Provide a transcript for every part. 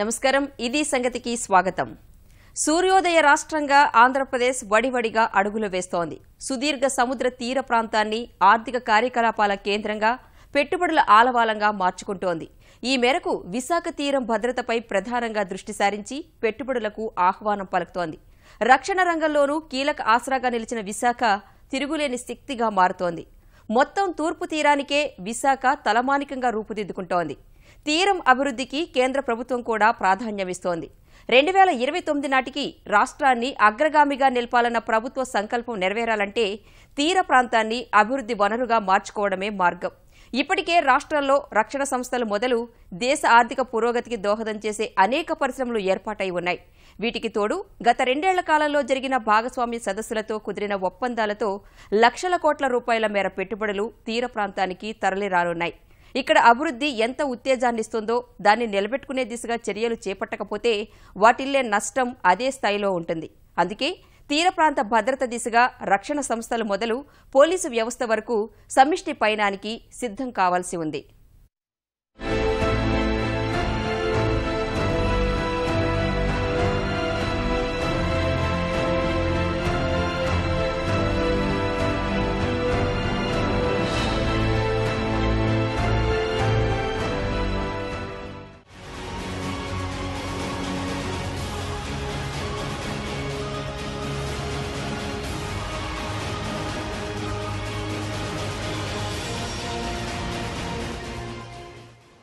నమస్కారం. ఇది సంగతికి స్వాగతం. సూర్యోదయ రాష్ట్రంగా ఆంధ్రప్రదేశ్ వడివడిగా అడుగులు వేస్తోంది. సుదీర్ఘ సముద్ర తీర ప్రాంతాన్ని ఆర్థిక కార్యకలాపాల కేంద్రంగా పెట్టుబడుల ఆలవాలంగా మార్చుకుంటోంది. ఈ మేరకు విశాఖ తీరం భద్రతపై ప్రధానంగా దృష్టి సారించి పెట్టుబడులకు ఆహ్వానం పలుకుతోంది. రక్షణ రంగంలోనూ కీలక ఆసరాగా నిలిచిన విశాఖ తిరుగులేని శక్తిగా మారుతోంది. మొత్తం తూర్పు తీరానికే విశాఖ తలమానికంగా రూపుదిద్దుకుంటోంది. తీరం అభివృద్ధికి కేంద్ర ప్రభుత్వం కూడా ప్రాధాన్యమిస్తోంది. రెండు వేల ఇరవై తొమ్మిది నాటికి రాష్ట్రాన్ని అగ్రగామిగా నిలపాలన్న ప్రభుత్వ సంకల్పం నెరవేరాలంటే తీర ప్రాంతాన్ని అభివృద్ధి వనరుగా మార్చుకోవడమే మార్గం. ఇప్పటికే రాష్ట్రంలో రక్షణ సంస్థలు మొదలు దేశ ఆర్థిక పురోగతికి దోహదం చేసే అనేక పరిశ్రమలు ఏర్పాటై ఉన్నాయి. వీటికి తోడు గత రెండేళ్ళ కాలంలో జరిగిన భాగస్వామ్య సదస్సులతో కుదిరిన ఒప్పందాలతో లక్షల కోట్ల రూపాయల మేర పెట్టుబడులు తీర ప్రాంతానికి తరలిరానున్నాయి. ఇక్కడ అభివృద్ధి ఎంత ఉత్తేజాన్నిస్తుందో దాన్ని నిలబెట్టుకునే దిశగా చర్యలు చేపట్టకపోతే వాటిల్లే నష్టం అదే స్థాయిలో ఉంటుంది. అందుకే తీర ప్రాంత భద్రత దిశగా రక్షణ సంస్థలు మొదలు పోలీసు వ్యవస్థ వరకు సమిష్టి పయనానికి సిద్ధం కావాల్సి ఉంది.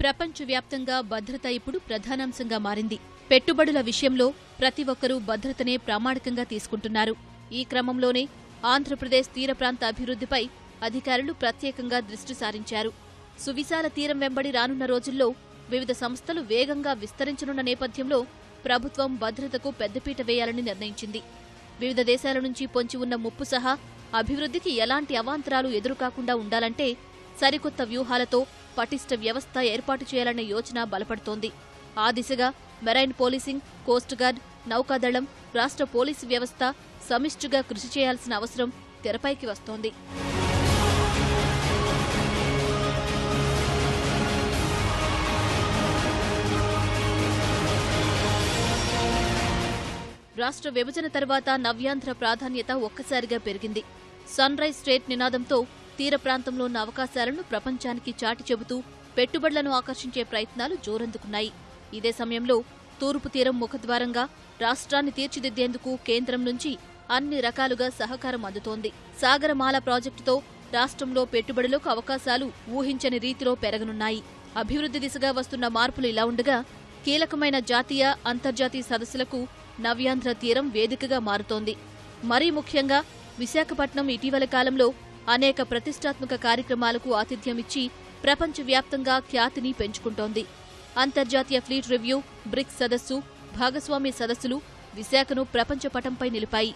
ప్రపంచవ్యాప్తంగా భద్రత ఇప్పుడు ప్రధానాంశంగా మారింది. పెట్టుబడుల విషయంలో ప్రతి ఒక్కరూ భద్రతనే ప్రామాణికంగా తీసుకుంటున్నారు. ఈ క్రమంలోనే ఆంధ్రప్రదేశ్ తీర ప్రాంత అభివృద్ధిపై అధికారులు ప్రత్యేకంగా దృష్టి సారించారు. సువిశాల తీరం వెంబడి రానున్న రోజుల్లో వివిధ సంస్థలు వేగంగా విస్తరించనున్న నేపథ్యంలో ప్రభుత్వం భద్రతకు పెద్దపీట వేయాలని నిర్ణయించింది. వివిధ దేశాల నుంచి పొంచి ఉన్న ముప్పు సహా అభివృద్ధికి ఎలాంటి అవాంతరాలు ఎదురుకాకుండా ఉండాలంటే సరికొత్త వ్యూహాలతో పటిష్ట వ్యవస్థ ఏర్పాటు చేయాలనే యోచన బలపడుతోంది. ఆ దిశగా మెరైన్ పోలీసింగ్ కోస్ట్ గార్డ్ నౌకాదళం రాష్ట్ర పోలీసు వ్యవస్థ సమిష్టిగా కృషి చేయాల్సిన అవసరం తెరపైకి వస్తోంది. రాష్ట్ర విభజన తర్వాత నవ్యాంధ్ర ప్రాధాన్యత ఒక్కసారిగా పెరిగింది. సన్ రైజ్ స్టేట్ నినాదంతో తీర ప్రాంతంలో ఉన్న అవకాశాలను ప్రపంచానికి చాటి చెబుతూ పెట్టుబడులను ఆకర్షించే ప్రయత్నాలు జోరందుకున్నాయి. ఇదే సమయంలో తూర్పు తీరం ముఖద్వారంగా రాష్ట్రాన్ని తీర్చిదిద్దేందుకు కేంద్రం నుంచి అన్ని రకాలుగా సహకారం అందుతోంది. సాగరమాల ప్రాజెక్టుతో రాష్ట్రంలో పెట్టుబడులకు అవకాశాలు ఊహించని రీతిలో పెరగనున్నాయి. అభివృద్ధి దిశగా వస్తున్న మార్పులు ఇలా ఉండగా కీలకమైన జాతీయ అంతర్జాతీయ సదస్సులకు నవ్యాంధ్ర తీరం వేదికగా మారుతోంది. మరీ ముఖ్యంగా విశాఖపట్నం ఇటీవల కాలంలో అనేక ప్రతిష్టాత్మక కార్యక్రమాలకు ఆతిథ్యమిచ్చి ప్రపంచవ్యాప్తంగా ఖ్యాతిని పెంచుకుంటోంది. అంతర్జాతీయ ఫ్లీట్ రివ్యూ బ్రిక్స్ సదస్సు భాగస్వామ్య సదస్సులు విశాఖను ప్రపంచ పటంపై నిలిపాయి.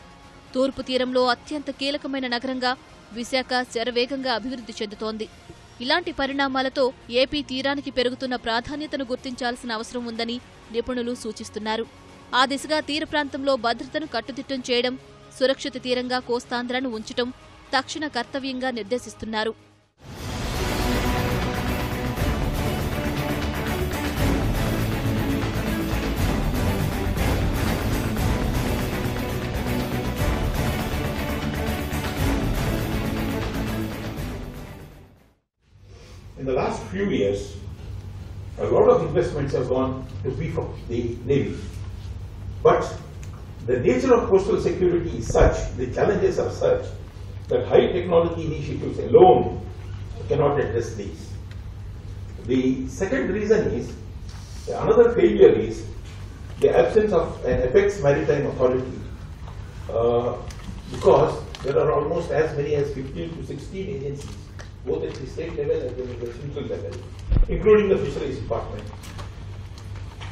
తూర్పు తీరంలో అత్యంత కీలకమైన నగరంగా విశాఖ శరవేగంగా అభివృద్ధి చెందుతోంది. ఇలాంటి పరిణామాలతో ఏపీ తీరానికి పెరుగుతున్న ప్రాధాన్యతను గుర్తించాల్సిన అవసరం ఉందని నిపుణులు సూచిస్తున్నారు. ఆ దిశగా తీర ప్రాంతంలో భద్రతను కట్టుదిట్టం చేయడం సురక్షిత తీరంగా కోస్తాంధ్రను ఉంచటం తక్షణ కర్తవ్యంగా నిర్దేశిస్తున్నారు In the last few years, a lot of investments have gone to beef up the Navy. But the nature of coastal security is such, the challenges are such, that high technology initiatives alone cannot address these. The second reason is, another failure is the absence of an apex maritime authority. Uh, because there are almost as many as 15 to 16 agencies, both at the state level well as the central level, including the fisheries department.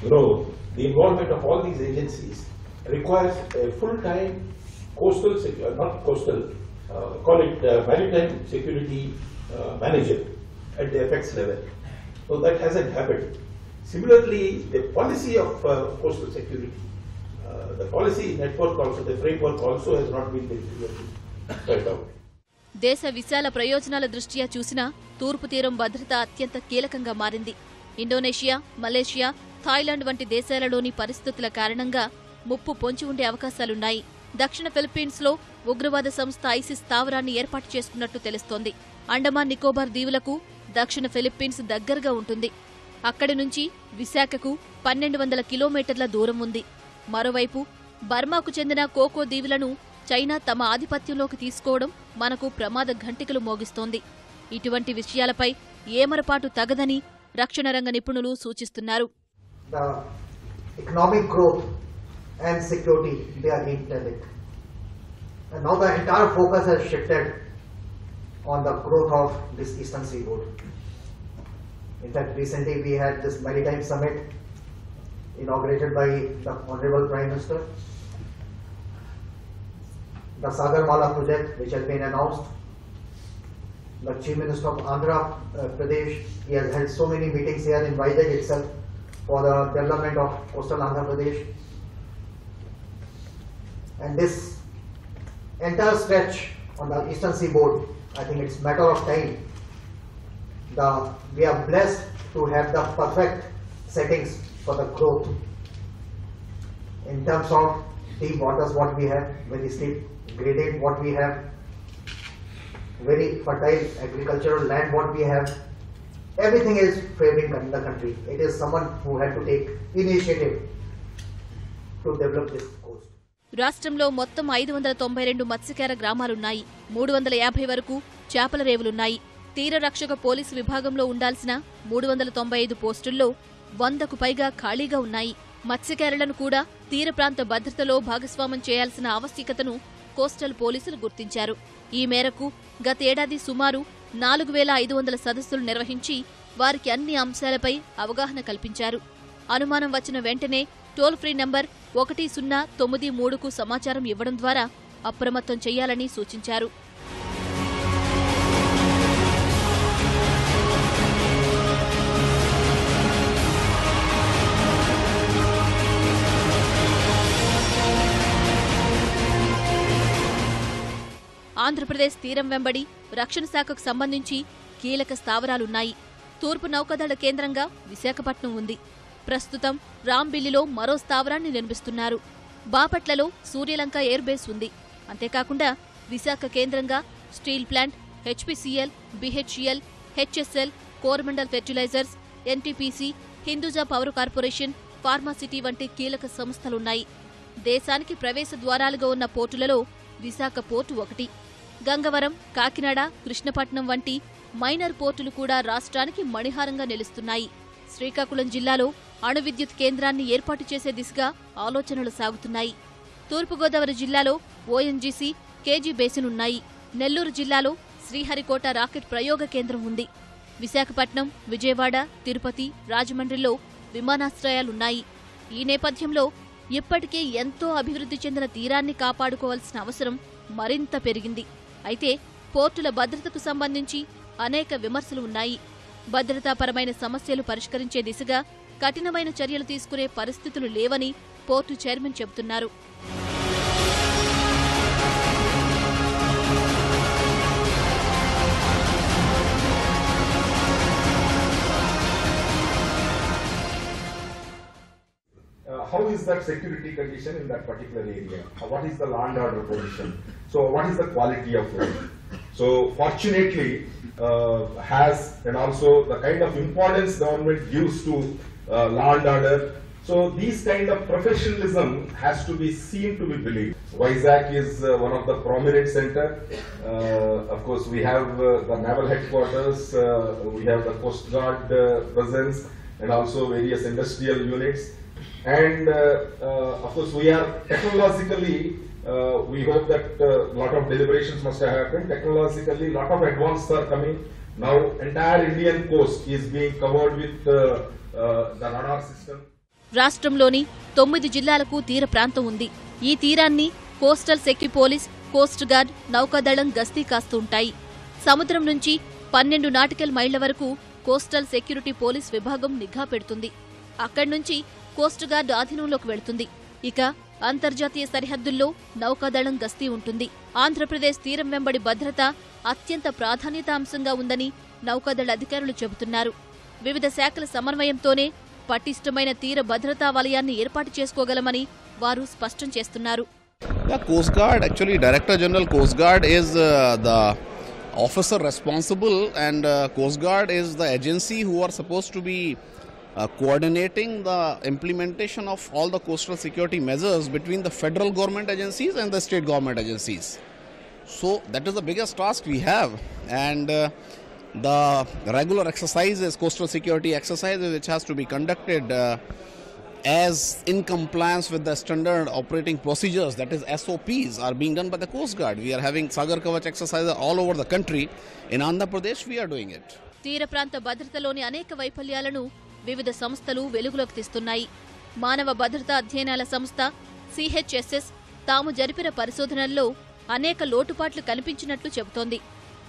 You know, the involvement of all these agencies requires a full-time coastal, not coastal, call it uh, maritime security uh, manager at the apex level. So that hasn't happened. Similarly, the policy of uh, coastal security, uh, the policy network also, the framework also has not been very clearly spelled out. దేశ విశాల ప్రయోజనాల దృష్ట్యా చూసినా తూర్పు తీరం భద్రత అత్యంత కీలకంగా మారింది ఇండోనేషియా మలేషియా థాయిలాండ్ వంటి దేశాలలోని పరిస్థితుల కారణంగా ముప్పు పొంచి ఉండే అవకాశాలున్నాయి దక్షిణ ఫిలిప్పీన్స్లో ఉగ్రవాద సంస్థ ఐసిస్ స్థావరాన్ని ఏర్పాటు చేసుకున్నట్టు తెలుస్తోంది. అండమాన్ నికోబార్ దీవులకు దక్షిణ ఫిలిప్పీన్స్ దగ్గరగా ఉంటుంది. అక్కడి నుంచి విశాఖకు పన్నెండు వందల కిలోమీటర్ల దూరం ఉంది. మరోవైపు బర్మాకు చెందిన కోకో దీవులను చైనా తమ ఆధిపత్యంలోకి తీసుకోవడం మనకు ప్రమాద ఘంటికలు మోగిస్తోంది. ఇటువంటి విషయాలపై ఏమరపాటు తగదని రక్షణ రంగ నిపుణులు సూచిస్తున్నారు. And security they are interlinked. And now the entire focus has shifted on the growth of this eastern seaboard. In fact, recently we had this maritime summit inaugurated by the Honorable Prime Minister. The Sagarmala project which has been announced. The Chief Minister of Andhra uh, Pradesh, he has held so many meetings here in Vizag itself for the development of coastal Andhra Pradesh. And this entire stretch on the eastern seaboard, I think it's matter of time. The, we are blessed to have the perfect settings for the growth. In terms of deep waters, what we have, very steep gradient, what we have, very fertile agricultural land, what we have, everything is favoring the country. It is someone who had to take initiative to develop this. రాష్ట్రంలో మొత్తం ఐదు వందల తొంభై రెండు మత్స్యకార గ్రామాలున్నాయి. మూడు వందల యాభై వరకు చేపల రేవులున్నాయి. తీర రక్షక పోలీసు విభాగంలో ఉండాల్సిన మూడు వందల తొంభై ఐదు పోస్టుల్లో వందకు పైగా ఖాళీగా ఉన్నాయి. మత్స్యకారులను కూడా తీర ప్రాంత భద్రతలో భాగస్వామ్యం చేయాల్సిన ఆవశ్యకతను కోస్టల్ పోలీసులు గుర్తించారు. ఈ మేరకు గతేడాది సుమారు నాలుగు వేల ఐదు వందల సదస్సులు నిర్వహించి వారికి అన్ని అంశాలపై అవగాహన కల్పించారు. అనుమానం వచ్చిన వెంటనే టోల్ ఫ్రీ నంబర్ ఒకటి సున్నా తొమ్మిది మూడుకు సమాచారం ఇవ్వడం ద్వారా అప్రమత్తం చేయాలని సూచించారు. ఆంధ్రప్రదేశ్ తీరం వెంబడి రక్షణ శాఖకు సంబంధించి కీలక స్థావరాలున్నాయి. తూర్పు నౌకాదళ కేంద్రంగా విశాఖపట్నం ఉంది. ప్రస్తుతం రాంబిల్లిలో మరో స్థావరాన్ని నిర్మిస్తున్నారు. బాపట్లలో సూర్యలంక ఎయిర్ బేస్ ఉంది. అంతేకాకుండా విశాఖ కేంద్రంగా steel plant HPCL BHEL HSL Coromandel fertilizers NTPC Hinduja power corporation pharma city వంటి కీలక సంస్థలున్నాయి. దేశానికి ప్రవేశ ద్వారాలుగా ఉన్న పోర్టులలో విశాఖ పోర్టు ఒకటి. గంగవరం కాకినాడ కృష్ణపట్నం వంటి మైనర్ పోర్టులు కూడా రాష్ట్రానికి మణిహారంగా నిలుస్తున్నాయి. శ్రీకాకుళం జిల్లాలో అణు విద్యుత్ కేంద్రాన్ని ఏర్పాటు చేసే దిశగా ఆలోచనలు సాగుతున్నాయి. తూర్పుగోదావరి జిల్లాలో ఓఎన్జీసీ కేజీ బేసిన్ ఉన్నాయి నెల్లూరు జిల్లాలో శ్రీహరికోట రాకెట్ ప్రయోగ కేంద్రం ఉంది. విశాఖపట్నం విజయవాడ తిరుపతి రాజమండ్రిలో విమానాశ్రయాలున్నాయి. ఈ నేపథ్యంలో ఇప్పటికే ఎంతో అభివృద్ధి చెందిన తీరాన్ని కాపాడుకోవాల్సిన అవసరం మరింత పెరిగింది. అయితే పోర్టుల భద్రతకు సంబంధించి అనేక విమర్శలు ఉన్నాయి. భద్రతాపరమైన సమస్యలు పరిష్కరించే దిశగా కఠినమైన చర్యలు తీసుకునే పరిస్థితులు లేవని పోర్టు చైర్మన్ చెబుతున్నారు how is that security condition in that particular area? What is the law and order position? So what is the quality of life? So fortunately, uh, has and also the kind of importance government gives to uh, order. So these kind of professionalism has to be seen to be believed. Vizag is uh, one of the prominent center. Uh, of course, we have uh, the naval headquarters, uh, we have the Coast Guard uh, presence, and also various industrial units. And uh, uh, of course, we are technologically, uh, we hope that a lot of deliberations must have happened. Technologically, lot of advances are coming. Now, entire Indian coast is being covered with uh, uh, the radar system. రాష్ట్రంలోని తొమ్మిది జిల్లాలకు తీర ప్రాంతం ఉంది. ఈ తీరాన్ని coastal security police coast guard నౌకాదళం గస్తీ కాస్తుంటాయి సముద్రం నుంచి పన్నెండు నాటికల్ మైళ్ళ వరకు కోస్టల్ సెక్యూరిటీ పోలీస్ విభాగం నిఘా పెడుతుంది. అక్కడి నుంచి కోస్ట్ గార్డ్ ఆధీనంలోకి వెళుతుంది. ఇక అంతర్జాతీయ సరిహద్దుల్లో నౌకాదళం గస్తీ ఉంటుంది. ఆంధ్రప్రదేశ్ తీరం వెంబడి భద్రత అత్యంత ప్రాధాన్యత అంశంగా ఉందని నౌకాదళ అధికారులు చెబుతున్నారు వివిధ శాఖల సమన్వయంతోనే పటిష్టమైన తీర భద్రతా వలయాన్ని ఏర్పాటు చేసుకోగలమని వారు స్పష్టం చేస్తున్నారు coast guard actually director general coast is the officer responsible and coast guard is the agency who are suppose to be coordinating the implementation of all the coastal security measures measures between the federal government agencies and the state government. So that is the biggest task we have, and uh, the regular exercises, coastal security exercises, which has to be conducted. Uh, as in compliance with the standard operating procedures, that is SOPs, are being done by the Coast Guard. We are having Sagar Kavach exercises all over the country. In Andhra Pradesh, we are doing it. తీర ప్రాంత భద్రతలోని అనేక వైఫల్యాలను వివిధ సంస్థలు వెలుగులోకి తీస్తున్నాయి మానవ భద్రతా అధ్యయనాల సంస్థ సిహెచ్ఎస్ఎస్ తాము జరిపిన పరిశోధనల్లో అనేక లోటుపాట్లు కనిపించినట్లు చెబుతోంది.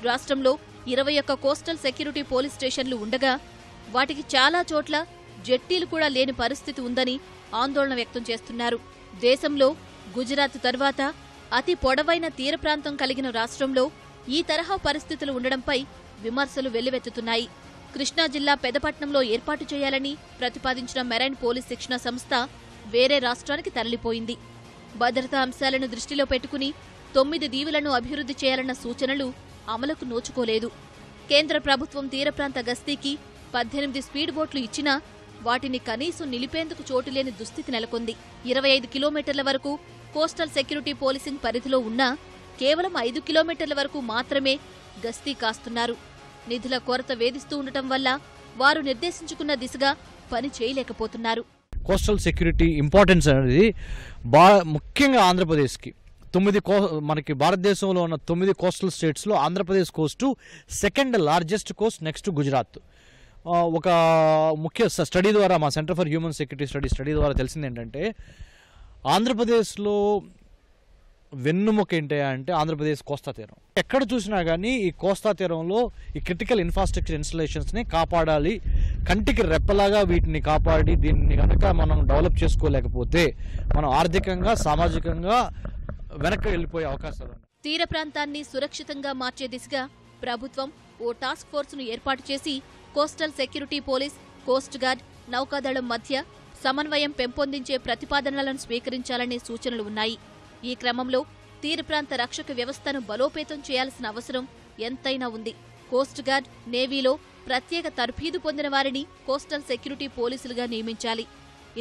రాష్ట్రంలో ఇరవై ఒక్క కోస్టల్ సెక్యూరిటీ పోలీస్ స్టేషన్లు ఉండగా వాటికి చాలా చోట్ల జట్టీలు కూడా లేని పరిస్థితి ఉందని ఆందోళన వ్యక్తం చేస్తున్నారు. దేశంలో గుజరాత్ తర్వాత అతి పొడవైన తీర ప్రాంతం కలిగిన రాష్ట్రంలో ఈ తరహా పరిస్థితులు ఉండడంపై విమర్శలు వెల్లువెత్తుతున్నాయి. కృష్ణా జిల్లా పెదపట్నంలో ఏర్పాటు చేయాలని ప్రతిపాదించిన మెరైన్ పోలీస్ శిక్షణ సంస్థ వేరే రాష్ట్రానికి తరలిపోయింది. భద్రతా అంశాలను దృష్టిలో పెట్టుకుని తొమ్మిది దీవులను అభివృద్ధి చేయాలన్న సూచనలు అమలుకు నోచుకోలేదు. కేంద్ర ప్రభుత్వం తీరప్రాంత గస్తీకి పద్దెనిమిది స్పీడ్ బోట్లు ఇచ్చినా వాటిని కనీసం నిలిపేందుకు చోటులేని దుస్థితి నెలకొంది. ఇరవై ఐదు కిలోమీటర్ల వరకు కోస్టల్ సెక్యూరిటీ పోలీసింగ్ పరిధిలో ఉన్నా కేవలం ఐదు కిలోమీటర్ల వరకు మాత్రమే గస్తీ కాస్తున్నారు. నిధుల కొరత వేధిస్తూ ఉండటం వల్ల వారు నిర్దేశించుకున్న దిశగా పని చేయలేకపోతున్నారు. కోస్టల్ సెక్యూరిటీ ఇంపార్టెన్స్ అనేది బా ముఖ్యంగా ఆంధ్రప్రదేశ్కి. తొమ్మిది కో మనకి భారతదేశంలో ఉన్న తొమ్మిది కోస్టల్ స్టేట్స్లో Andhra Pradesh coast second largest coast next Gujarat. ఒక ముఖ్య స్టడీ ద్వారా మా centre for human security study study ద్వారా తెలిసింది ఏంటంటే ఆంధ్రప్రదేశ్లో వెన్నుముక ఏంటి అంటే ఆంధ్రప్రదేశ్ కోస్తా తీరం. ఎక్కడ చూసినా కానీ ఈ కోస్తా తీరంలో ఈ క్రిటికల్ ఇన్ఫ్రాస్ట్రక్చర్ ఇన్స్టలేషన్స్ని కాపాడాలి కంటికి రెప్పలాగా వీటిని కాపాడి దీన్ని కనుక మనం డెవలప్ చేసుకోలేకపోతే మనం ఆర్థికంగా సామాజికంగా వెనక్కి వెళ్ళిపోయే అవకాశాలు ఉన్నాయి. తీర ప్రాంతాన్ని సురక్షితంగా మార్చే దిశగా ప్రభుత్వం ఓ టాస్క్ ఫోర్సును ఏర్పాటు చేసి coastal security police coast guard నౌకాదళం మధ్య సమన్వయం పెంపొందించే ప్రతిపాదనలను స్వీకరించాలనే సూచనలు ఉన్నాయి. ఈ క్రమంలో తీర ప్రాంత రక్షక వ్యవస్థను బలోపేతం చేయాల్సిన అవసరం ఎంతైనా ఉంది. కోస్ట్ గార్డ్ నేవీలో ప్రత్యేక తర్ఫీదు పొందిన వారిని కోస్టల్ సెక్యూరిటీ పోలీసులుగా నియమించాలి.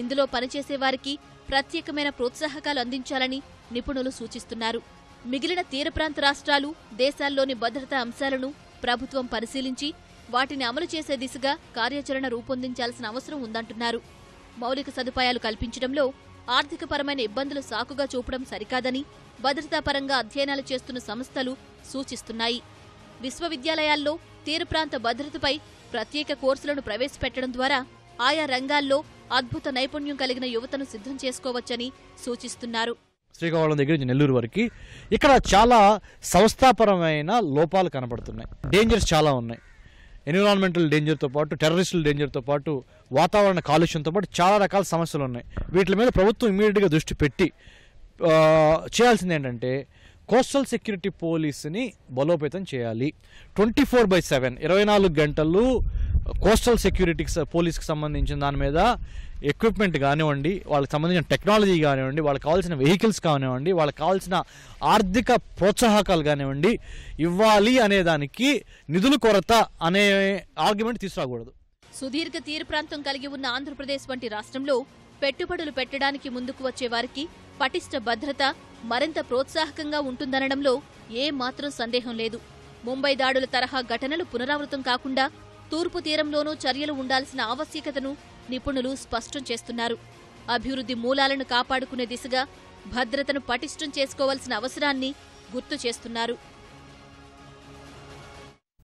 ఇందులో పనిచేసే వారికి ప్రత్యేకమైన ప్రోత్సాహకాలు అందించాలని నిపుణులు సూచిస్తున్నారు. మిగిలిన తీర ప్రాంత రాష్ట్రాలు దేశాల్లోని భద్రతా అంశాలను ప్రభుత్వం పరిశీలించి వాటిని అమలు చేసే దిశగా కార్యాచరణ రూపొందించాల్సిన అవసరం ఉందంటున్నారు. మౌలిక సదుపాయాలు కల్పించడంలో ఆర్థికపరమైన ఇబ్బందులు సాకుగా చూపడం సరికాదని భద్రతాపరంగా అధ్యయనాలు చేస్తున్న సంస్థలు సూచిస్తున్నాయి. విశ్వవిద్యాలయాల్లో తీరప్రాంత భద్రతపై ప్రత్యేక కోర్సులను ప్రవేశపెట్టడం ద్వారా ఆయా రంగాల్లో అద్భుత నైపుణ్యం కలిగిన యువతను సిద్ధం చేసుకోవచ్చని సూచిస్తున్నారు. శ్రీకాకుళం దగ్గర నుంచి నెల్లూరు వరకు. ఇక్కడ చాలా సంస్థాపరమైన లోపాలు కనబడుతున్నాయి డేంజర్స్ చాలా ఉన్నాయి. ఎన్విరాన్మెంటల్ డేంజర్తో పాటు టెర్రరిస్టుల డేంజర్తో పాటు వాతావరణ కాలుష్యంతో పాటు చాలా రకాల సమస్యలు ఉన్నాయి. వీటి మీద ప్రభుత్వం ఇమీడియట్గా దృష్టి పెట్టి చేయాల్సింది ఏంటంటే కోస్టల్ సెక్యూరిటీ పోలీసుని బలోపేతం చేయాలి. ట్వంటీ ఫోర్ బై సెవెన్ ఇరవై నాలుగు గంటలు కోస్టల్ సెక్యూరిటీకి పోలీస్కి సంబంధించిన దాని మీద ఎక్విప్మెంట్ కానివ్వండి వాళ్ళకి సంబంధించిన టెక్నాలజీ కానివ్వండి వాళ్ళకి కావాల్సిన వెహికల్స్ కానివ్వండి వాళ్ళకి కావాల్సిన ఆర్థిక ప్రోత్సాహకాలు కానివ్వండి ఇవ్వాలి అనే దానికి నిధుల కొరత అనే ఆర్గ్యుమెంట్ తీసుకురాకూడదు. సుదీర్ఘ తీర ప్రాంతం కలిగి ఉన్న ఆంధ్రప్రదేశ్ వంటి రాష్ట్రంలో పెట్టుబడులు పెట్టడానికి ముందుకు వచ్చే వారికి పటిష్ట భద్రత మరింత ప్రోత్సాహకంగా ఉంటుందనడంలో ఏ మాత్రం సందేహం లేదు. ముంబై దాడుల తరహా ఘటనలు పునరావృతం కాకుండా తూర్పు తీరంలోనూ చర్యలు ఉండాల్సిన ఆవశ్యకతను నిపుణులు స్పష్టం చేస్తున్నారు. అభివృద్ధి మూలాలను కాపాడుకునే దిశగా భద్రతను పటిష్టం చేసుకోవాల్సిన అవసరాన్ని గుర్తు చేస్తున్నారు.